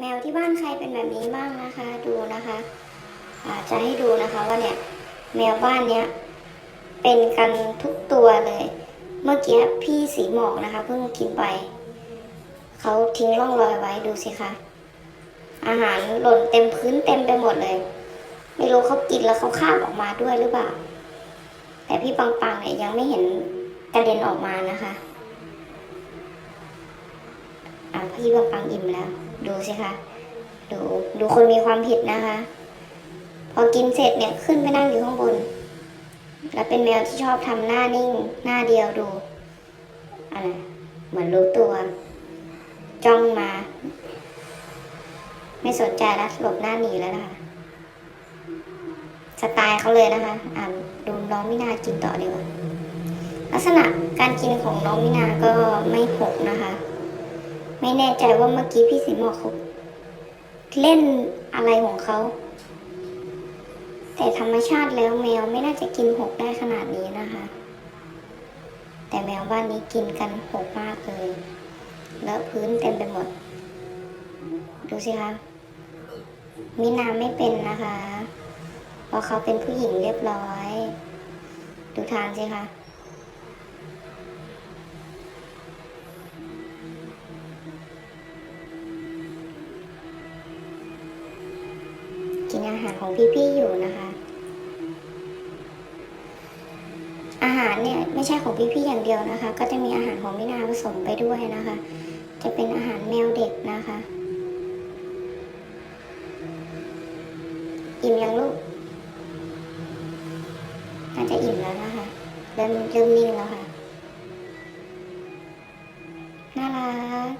แมวที่บ้านใครเป็นแบบนี้บ้างนะคะ ดูนะคะอาจะให้ดูนะคะว่าเนี่ยแมวบ้านเนี้ยเป็นกันทุกตัวเลย เมื่อกี้พี่สีหมอกนะคะเพิ่งกินไปเขาทิ้งร่องรอยไว้ดูสิคะอาหารหล่นเต็มพื้นเต็มไปหมดเลย ไม่รู้เขากินแล้วเขาคาบออกมาด้วยหรือเปล่า แต่พี่ปังปังเนี่ยยังไม่เห็นกระเด็นออกมานะคะ อะพี่ปังปังอิ่มแล้ว ดูสิคะ ดูดูคนมีความผิดนะคะ พอกินเสร็จเนี่ยขึ้นไปนั่งอยู่ข้างบน แล้วเป็นแมวที่ชอบทำหน้านิ่ง หน้าเดียวดูอะไรเหมือนรู้ตัว จ้องมา ไม่สนใจแล้วหลบหน้าหนีแล้วนะคะสไตล์เขาเลยนะคะ อ่านดูน้องมินากินต่อดีกว่าลักษณะการกินของน้องมินาก็ไม่หกนะคะ ไม่แน่ใจว่าเมื่อกี้พี่สีหมอกเขาเล่นอะไรของเขา แต่ธรรมชาติแล้วแมวไม่น่าจะกินหกได้ขนาดนี้นะคะ แต่แมวบ้านนี้กินกันหกมากเลยแล้วพื้นเต็มไปหมด ดูสิคะมินาไม่เป็นนะคะ เพราะเขาเป็นผู้หญิงเรียบร้อย ดูทางสิคะ กินอาหารของพี่ๆอยู่นะคะ อาหารเนี่ยไม่ใช่ของพี่ๆอย่างเดียวนะคะ ก็จะมีอาหารของมินาผสมไปด้วยนะคะ จะเป็นอาหารแมวเด็กนะคะอิ่มยังลูกน่าจะอิ่มแล้วนะคะเริ่มเริ่มนิ่งแล้วค่ะน่ารัก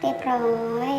เรียบร้อย